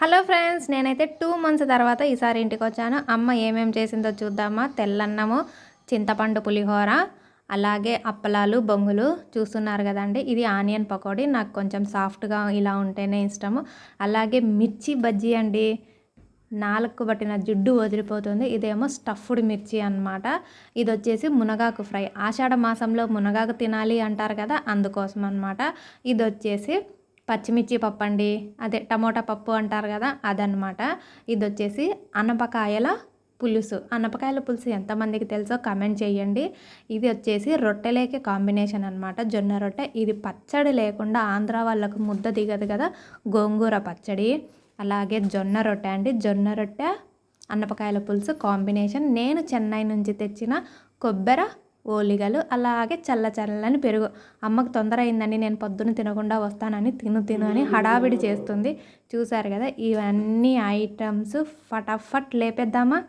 Hello friends నేనైతే two months తర్వాత ఈసారి ఇంటికి వచ్చాను. అమ్మ ఏమేమి చేసిందో చూద్దామా? తెల్లన్నము చింతపండు పులిహోర అలాగే అప్పలాలు బొంగులు చూస్తున్నారు కదండి. ఇది ఆనియన్ పకోడీ నాకు కొంచెం సాఫ్ట్గా ఇలా ఉంటేనే ఇష్టము. అలాగే మిర్చి బజ్జీ అండి. నాలుగు పట్టిన జిడ్డు వదిలిపోతుంది. ఇదేమో స్టఫ్డ్ మిర్చి అనమాట ఇది వచ్చేసి మునగాకు ఫ్రై. ఆషాఢ మాసంలో మునగాకు తినాలి అంటారు కదా అందుకోసం అనమాట ఇది వచ్చేసి పచ్చిమిర్చి పప్పు అండి అదే టమోటా పప్పు అంటారు కదా అదనమాట ఇది వచ్చేసి అనపకాయల పులుసు. అనపకాయల పులుసు ఎంతమందికి తెలుసో కమెంట్ చేయండి. ఇది వచ్చేసి రొట్టెలేకి కాంబినేషన్ అనమాట జొన్న రొట్టె ఇది పచ్చడి లేకుండా ఆంధ్ర వాళ్ళకు ముద్ద దిగదు కదా గోంగూర పచ్చడి. అలాగే జొన్న రొట్టె అండి. జొన్న రొట్టె అన్నపకాయల పులుసు కాంబినేషన్. నేను చెన్నై నుంచి తెచ్చిన కొబ్బరి ఓలిగలు అలాగే చల్ల చల్లని పెరుగు. అమ్మకు తొందర అయిందని నేను పొద్దున తినకుండా వస్తానని తిను తిను అని హడావిడి చేస్తుంది. చూసారు కదా ఇవన్నీ ఐటమ్స్ ఫటాఫట్ లేపేద్దామా?